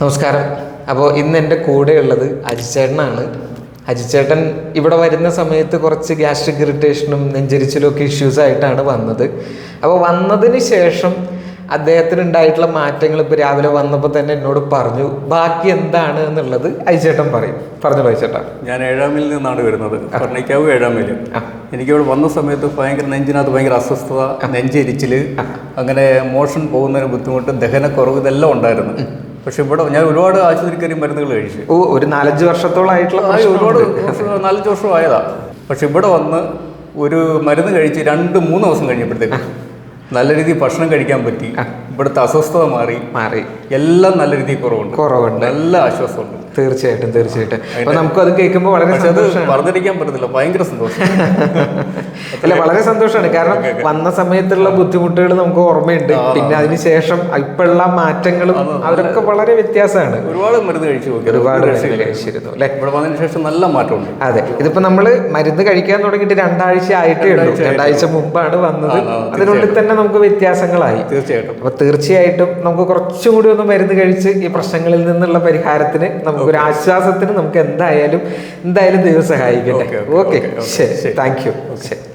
നമസ്കാരം. അപ്പോൾ ഇന്ന് എന്റെ കൂടെയുള്ളത് അജിച്ചേട്ടനാണ്. അജിച്ചേട്ടൻ ഇവിടെ വരുന്ന സമയത്ത് കുറച്ച് ഗ്യാസ്ട്രിക് ഇറിറ്റേഷനും നെഞ്ചരിച്ചിലും ഒക്കെ ഇഷ്യൂസ് ആയിട്ടാണ് വന്നത്. അപ്പോൾ വന്നതിന് ശേഷം അദ്ദേഹത്തിന് ഉണ്ടായിട്ടുള്ള മാറ്റങ്ങൾ ഇപ്പോൾ രാവിലെ വന്നപ്പോൾ തന്നെ എന്നോട് പറഞ്ഞു ബാക്കി എന്താണ്? എന്നുള്ളത് അജിച്ചേട്ടൻ പറയും. പറഞ്ഞു അജിച്ചേട്ടാ. ഞാൻ ഏഴാം ഏഴാമിൽ നിന്നാണ് വരുന്നത്. ഫർണിക്കാവ് ഏഴാമിൽ എനിക്കിവിടെ വന്ന സമയത്ത് ഭയങ്കര നെഞ്ചിനകത്ത് ഭയങ്കര അസ്വസ്ഥത നെഞ്ചെരിച്ചിൽ അങ്ങനെ മോഷൻ പോകുന്നതിന് ബുദ്ധിമുട്ട് ദഹനക്കുറവ് ഇതെല്ലാം ഉണ്ടായിരുന്നു. പക്ഷെ ഇവിടെ ഞാൻ ഒരുപാട് ആശുപത്രി കയറി മരുന്നുകൾ കഴിച്ചു. ഓ ഒരു നാലഞ്ച് വർഷത്തോളമായിട്ടുള്ള ഒരുപാട് നാലഞ്ച് വർഷം ആയതാ. പക്ഷെ ഇവിടെ വന്ന് ഒരു മരുന്ന് കഴിച്ച് രണ്ട് മൂന്ന് ദിവസം കഴിഞ്ഞപ്പോഴത്തേക്ക് നല്ല രീതിയിൽ ഭക്ഷണം കഴിക്കാൻ പറ്റി. ഇവിടുത്തെ അസ്വസ്ഥത മാറി. മാറി. എല്ലാം നല്ല രീതിയിൽ കുറവുണ്ട്. കുറവുണ്ട്. നല്ല ആശ്വാസമുണ്ട്. തീർച്ചയായിട്ടും തീർച്ചയായിട്ടും. നമുക്ക് അത് കേൾക്കുമ്പോൾ വളരെ സന്തോഷം പറഞ്ഞിരിക്കാൻ പറ്റത്തില്ല. ഭയങ്കര സന്തോഷം. അല്ല വളരെ സന്തോഷമാണ്. കാരണം വന്ന സമയത്തുള്ള ബുദ്ധിമുട്ടുകൾ നമുക്ക് ഓർമ്മയുണ്ട്. പിന്നെ അതിനുശേഷം ഇപ്പോഴുള്ള മാറ്റങ്ങളും അതൊക്കെ വളരെ വ്യത്യാസമാണ്. ഒരുപാട് മരുന്ന് കഴിച്ചു ഒരുപാട് മരുന്ന് കഴിച്ചിരുന്നു അല്ലെ? ഇവിടെ വന്നതിന് ശേഷം നല്ല മാറ്റമുണ്ട്. അതെ. ഇതിപ്പോ നമ്മൾ മരുന്ന് കഴിക്കാൻ തുടങ്ങിയിട്ട് രണ്ടാഴ്ച ആയിട്ടേ ഉള്ളൂ. രണ്ടാഴ്ച മുമ്പാണ് വന്നത്. അതിനുള്ളിൽ തന്നെ നമുക്ക് വ്യത്യാസങ്ങളായി. തീർച്ചയായിട്ടും. അപ്പൊ തീർച്ചയായിട്ടും നമുക്ക് കുറച്ചും കൂടി ഒന്ന് മരുന്ന് കഴിച്ച് ഈ പ്രശ്നങ്ങളിൽ നിന്നുള്ള പരിഹാരത്തിന് നമുക്കൊരു ആശ്വാസത്തിന് നമുക്ക് എന്തായാലും എന്തായാലും ദൈവം സഹായിക്കട്ടെ. ഓക്കെ, ശരി. Thank you. ശരി.